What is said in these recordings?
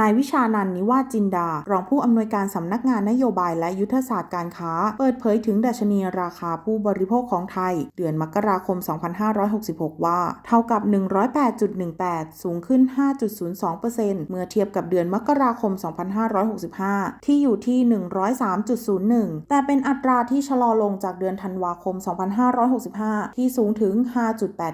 นายวิชานันท์นิวาจินดา รองผู้อำนวยการสำนักงานนโยบายและยุทธศาสตร์การค้า เปิดเผยถึงดัชนีราคาผู้บริโภคของไทย เดือนมกราคม 2566 ว่า เท่ากับ 108.18 สูงขึ้น 5.02%เมื่อเทียบกับเดือนมกราคม 2565 ที่อยู่ที่ 103.01 แต่เป็นอัตราที่ชะลอลงจากเดือนธันวาคม 2565 ที่สูงถึง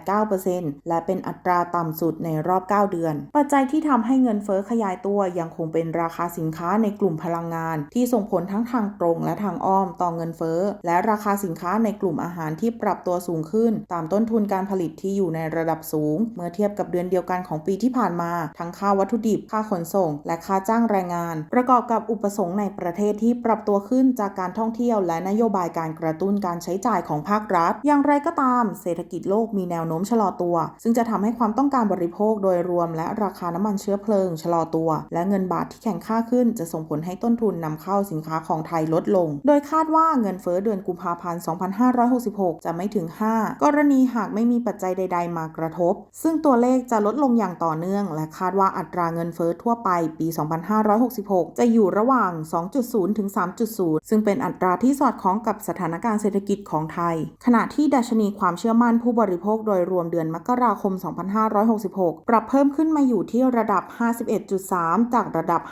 5.89%และเป็นอัตราต่ำสุดในรอบ 9 เดือน ปัจจัยที่ทำให้เงินเฟ้อขยายตัวยังคงเป็นราคาสินค้าในกลุ่มพลังงาน ที่ส่งผลทั้งทางตรงและทางอ้อมต่อเงินเฟ้อ และราคาสินค้าในกลุ่มอาหารที่ปรับตัวสูงขึ้น ตามต้นทุนการผลิตที่อยู่ในระดับสูง เมื่อเทียบกับเดือนเดียวกันของปีที่ผ่านมา ทั้งค่าวัตถุดิบ ค่าขนส่ง และค่าจ้างแรงงาน ประกอบกับอุปสงค์ในประเทศที่ปรับตัวขึ้นจากการท่องเที่ยว และนโยบายการกระตุ้นการใช้จ่ายของภาครัฐ อย่างไรก็ตาม เศรษฐกิจโลกมีแนวโน้มชะลอตัว ซึ่งจะทำให้ความต้องการบริโภคโดยรวมและราคาน้ำมันเชื้อเพลิงชะลอตัวและเงินบาทที่แข็งค่าขึ้นจะส่งผลให้ต้นทุนนำเข้าสินค้าของไทยลดลง โดยคาดว่าเงินเฟ้อเดือนกุมภาพันธ์ 2566 จะไม่ถึง 5 กรณีหากไม่มีปัจจัยใด ๆ มากระทบ ซึ่งตัวเลขจะลดลงอย่างต่อเนื่อง และคาดว่าอัตราเงินเฟ้อทั่วไปปี 2566 จะอยู่ระหว่าง 2.0 ถึง 3.0 ซึ่งเป็นอัตราที่สอดคล้องกับสถานการณ์เศรษฐกิจของไทย ขณะที่ดัชนีความเชื่อมั่นผู้บริโภคโดยรวมเดือนมกราคม 2566 ปรับเพิ่มขึ้นมาอยู่ที่ระดับ 51.3จากระดับ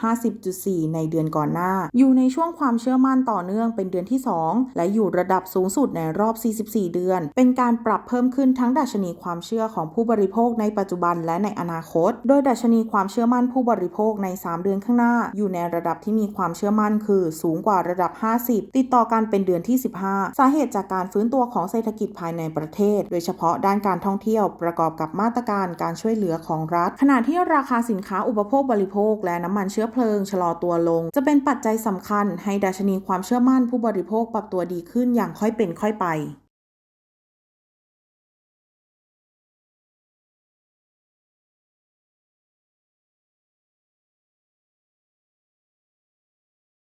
50.4 ในเดือนก่อนหน้า อยู่ในช่วงความเชื่อมั่นต่อเนื่องเป็นเดือนที่ 2 และอยู่ระดับสูงสุดในรอบ 44 เดือน เป็นการปรับเพิ่มขึ้นทั้งดัชนีความเชื่อของผู้บริโภคในปัจจุบันและในอนาคต โดยดัชนีความเชื่อมั่นผู้บริโภคใน 3 เดือนข้างหน้า อยู่ในระดับที่มีความเชื่อมั่นคือ สูงกว่าระดับ 50 ติดต่อกันเป็นเดือนที่ 15 สาเหตุจากการฟื้นตัวของเศรษฐกิจภายในประเทศ โดยเฉพาะด้านการท่องเที่ยวประกอบกับมาตรการการช่วยเหลือของรัฐ ขณะที่ราคาสินค้าอุปโภคบริโภค และน้ำมันเชื้อเพลิงชะลอตัวลง จะเป็นปัจจัยสำคัญให้ดัชนีความเชื่อมั่นผู้บริโภคปรับตัวดีขึ้นอย่างค่อยเป็นค่อยไป